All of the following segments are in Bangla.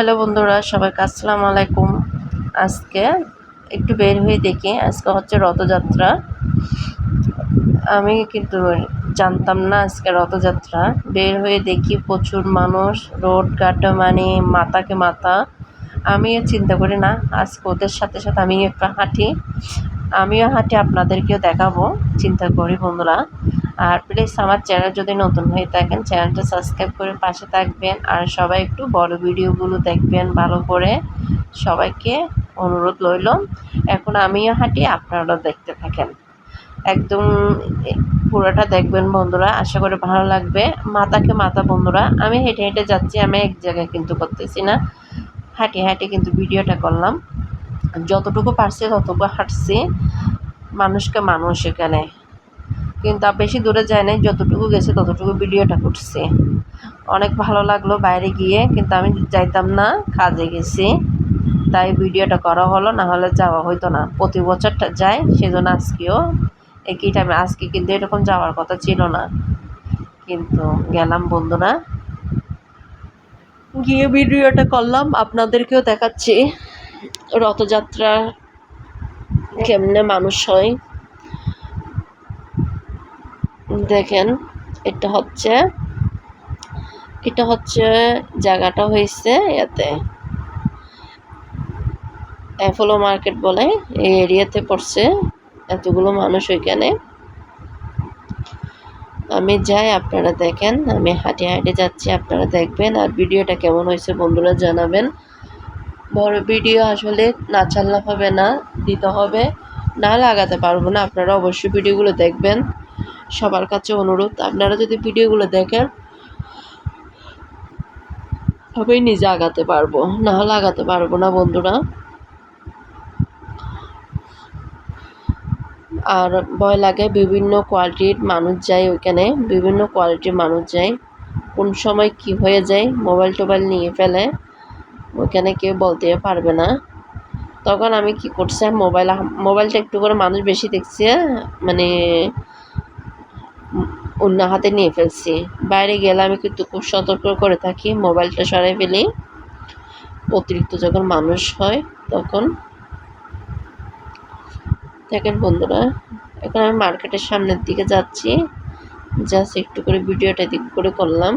হ্যালো বন্ধুরা, সবাইকে আসসালামু আলাইকুম। আজকে একটু বের হয়ে দেখি, আজকে হচ্ছে রথযাত্রা। আমি কিন্তু জানতাম না আজকে রথযাত্রা। বের হয়ে দেখি প্রচুর মানুষ, রোড ঘাট মানে মাথাকে মাথা। আমিও চিন্তা করি, না, আজকে ওদের সাথে সাথে আমি একটু হাঁটি। আমিও হাঁটি, আপনাদেরকেও দেখাবো, চিন্তা করি বন্ধুরা। আর প্লিজ আমার চ্যানেল যদি নতুন হয়ে থাকেন চ্যানেলটা সাবস্ক্রাইব করে পাশে থাকবেন। আর সবাই একটু বড় ভিডিওগুলো দেখবেন ভালো করে। সবাইকে অনুরোধ রইল, এখন আমিও হাঁটি, আপনারাও দেখতে থাকেন। একদম পুরোটা দেখবেন বন্ধুরা, আশা করে ভালো লাগবে। মাথাকে মাথা বন্ধুরা, আমি হেঁটে হেঁটে যাচ্ছি, আমি এক জায়গায় কিন্তু করতেছি না। হাঁটি হাঁটি কিন্তু ভিডিওটা করলাম। যতটুকু পারছি ততটুকু হাঁটছি। মানুষকে মানুষ এখানে। কিন্তু বেশি দূরে যায় নাই, যতটুকু গেছে ততটুকু ভিডিওটা করছি। অনেক ভালো লাগল বাইরে গিয়ে, কিন্তু আমি যাইতাম না, কাজে গেছি। তাই ভিডিওটা করা হলো, না হলে যাওয়া হইতো না। প্রতি বছরটা যায়, সেজন্য আজকেও একই টাইমে আজকে কিন্তু এরকম যাওয়ার কথা ছিল না। কিন্তু গেলাম বন্ধুরা। গিয়ে ভিডিওটা করলাম, আপনাদেরকেও দেখাচ্ছি। রথযাত্রা কেমনে মানুষ হয়। দেখেন, এটা হচ্ছে এটা হচ্ছে জায়গাটা হয়েছে এতে অ্যাপোলো মার্কেট বলে, এই এরিয়াতে পড়ছে এতগুলো মানুষ ওইখানে। আমি যাই, আপনারা দেখেন, আমি হাঁটে হাঁটে যাচ্ছি, আপনারা দেখবেন, আর ভিডিওটা কেমন হয়েছে বন্ধুরা জানাবেন। বড় ভিডিও আসলে না চাল্লা হবে না, দিতে হবে, না লাগাতে পারব না, আপনারা অবশ্যই ভিডিওগুলো দেখবেন। সবার কাছে অনুরোধ। আপনারা যদি ভিডিওগুলো দেখেন তবেই নিজে আগাতে পারব, না হলে আগাতে পারব না বন্ধুরা। আর ভয় লাগে বিভিন্ন কোয়ালিটির মানুষ যায় ওইখানে, বিভিন্ন কোয়ালিটির মানুষ যায়। কোন সময় কি হয়ে যায় মোবাইল টোবাইল নিয়ে ফেলে, ওইখানে কেউ বলতে পারবে না। তখন আমি কি করছি মোবাইল মোবাইলটা একটু করে মানুষ বেশি দেখছে মানে অন্য হাতে নিয়ে ফেলছি। বাইরে গেলে আমি কিন্তু খুব সতর্ক করে থাকি, মোবাইলটা সরাই ফেলি। অতিরিক্ত যখন মানুষ হয় তখন। দেখেন বন্ধুরা, এখন আমি মার্কেটের সামনের দিকে যাচ্ছি। জাস্ট একটু করে ভিডিওটা দিক করে করলাম।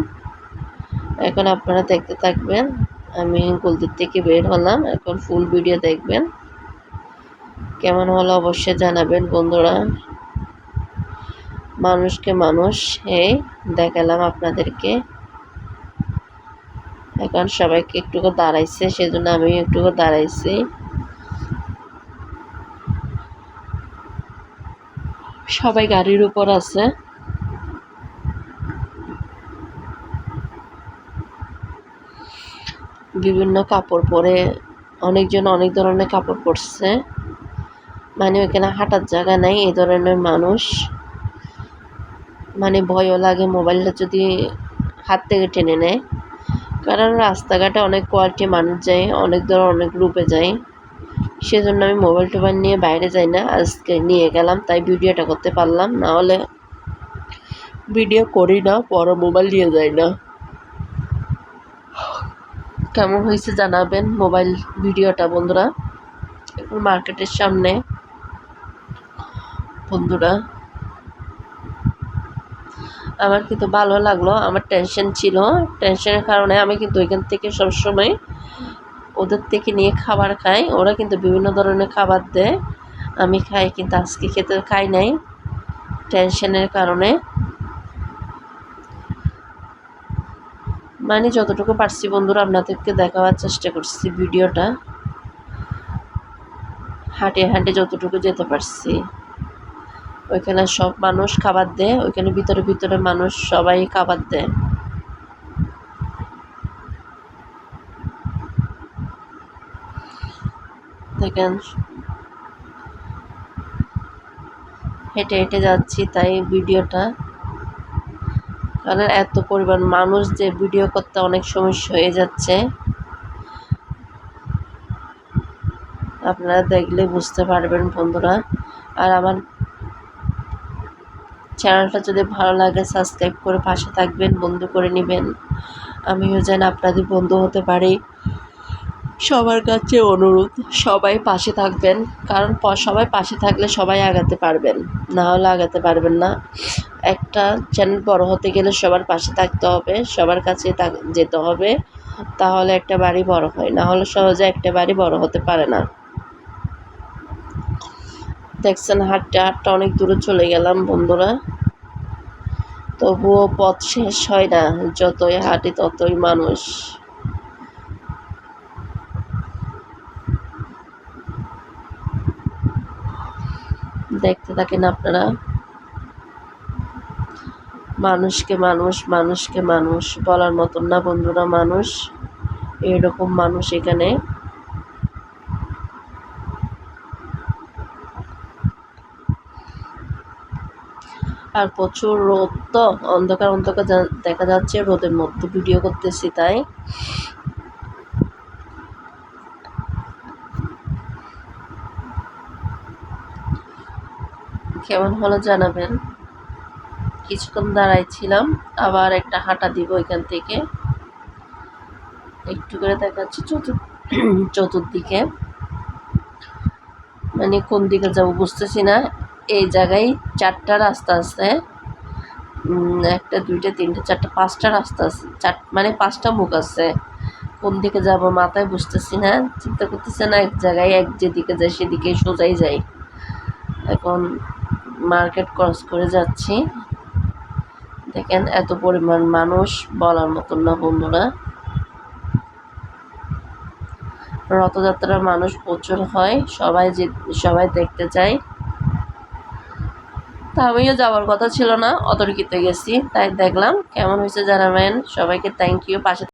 এখন আপনারা দেখতে থাকবেন, আমি গোলদির থেকে বের হলাম। এখন ফুল ভিডিও দেখবেন। কেমন হলো অবশ্যই জানাবেন বন্ধুরা। মানুষকে মানুষ, এই দেখালাম আপনাদেরকে। এখন সবাইকে একটু দাঁড়াইছে, সেজন্য আমি একটু দাঁড়াইছি। সবাই গাড়ির উপর আছে। বিভিন্ন কাপড় পরে, অনেকজন অনেক ধরনের কাপড় পরছে। মানে ওইখানে হাঁটার জায়গা নাই, এই ধরনের মানুষ। মানে ভয়ও লাগে, মোবাইলটা যদি হাত থেকে টেনে নেয়। কারণ রাস্তাঘাটে অনেক কোয়ালিটি মানুষ যায়, অনেক ধর অনেক রূপে যায়। সেজন্য আমি মোবাইল টোবাইল নিয়ে বাইরে যাই না, আজকে নিয়ে গেলাম, তাই ভিডিওটা করতে পারলাম, না হলে ভিডিও করি না, পরে মোবাইল নিয়ে যাই না। কেমন হয়েছে জানাবেন মোবাইল ভিডিওটা বন্ধুরা? মার্কেটের সামনে। বন্ধুরা আমার কিন্তু ভালো লাগল, আমার টেনশন ছিল। টেনশনের কারণে আমি কিন্তু ওইখান থেকে সবসময় ওদের থেকে নিয়ে খাবার খাই। ওরা কিন্তু বিভিন্ন ধরনের খাবার দেয়। আমি খাই কিন্তু আজকে খেতে খাই নাই টেনশনের কারণে। মানে যতটুকু পারছি বন্ধুরা, আপনাদেরকে দেখাবার চেষ্টা করছি ভিডিওটা। হাঁটে হাঁটে যতটুকু যেতে পারছি। ওইখানে সব মানুষ খাবার দেয়, ওইখানে ভিতরে ভিতরে মানুষ সবাই খাবার দেয়। দেখেন। হেঁটে হেঁটে যাচ্ছি তাই ভিডিওটা। কারণ এত পরিমাণ মানুষ যে ভিডিও করতে অনেক সমস্যা হয়ে যাচ্ছে। আপনারা দেখলে বুঝতে পারবেন বন্ধুরা। আর আমার চ্যানেলটা যদি ভালো লাগে, সাবস্ক্রাইব করে পাশে থাকবেন, বন্ধু করে নেবেন। আমিও যেন আপনাদের বন্ধু হতে পারি। সবার কাছে অনুরোধ, সবাই পাশে থাকবেন, কারণ সবাই পাশে থাকলে সবাই আগাতে পারবেন, না হলে আগাতে পারবেন না। একটা চ্যানেল বড় হতে গেলে সবার পাশে থাকতে হবে, সবার কাছে যেতে হবে, তাহলে একটা বাড়ি বড় হয়, না হলে সহজে একটা বাড়ি বড় হতে পারে না। দেখছেন হাঁটতে হাঁটতে অনেক দূরে চলে গেলাম বন্ধুরা। তবুও পথ শেষ হয় না, যতই হাঁটি ততই মানুষ। দেখতে থাকেন আপনারা। মানুষকে মানুষ মানুষকে মানুষ বলার মতন না বন্ধুরা, মানুষ। এরকম মানুষ এখানে। আর প্রচুর রোদ তো, অন্ধকার অন্ধকার দেখা যাচ্ছে রোদের মধ্যে ভিডিও করতেছি তাই। কেমন হলো জানাবেন? কিছুক্ষণ দাঁড়াইছিলাম, আবার একটা হাঁটা দিব এখান থেকে। একটু করে দেখাচ্ছি চতুর, চতুর্দিকে। মানে কোন দিকে যাব বুঝতেছি না। এই জায়গায় চারটা রাস্তা আছে। একটা, দুইটা, তিনটা, চারটা, পাঁচটা রাস্তা আছে। চার মানে পাঁচটা মুখ আছে। কোন দিকে যাব মাথায় বুঝতেছি না, চিন্তা করতেছে না, এক জায়গায় এক যেদিকে যায় সেদিকে সোজাই যাই। এখন মার্কেট ক্রস করে যাচ্ছি। দেখেন, এত পরিমাণ মানুষ বলার মতন না বন্ধুরা। রথযাত্রার মানুষ প্রচুর হয়, সবাই যে, সবাই দেখতে চায়। আমিও যাওয়ার কথা ছিল না, অতর্কিতে গেছি, তাই দেখলাম, কেমন হয়েছে জানাবেন, সবাইকে থ্যাংক ইউ পাশে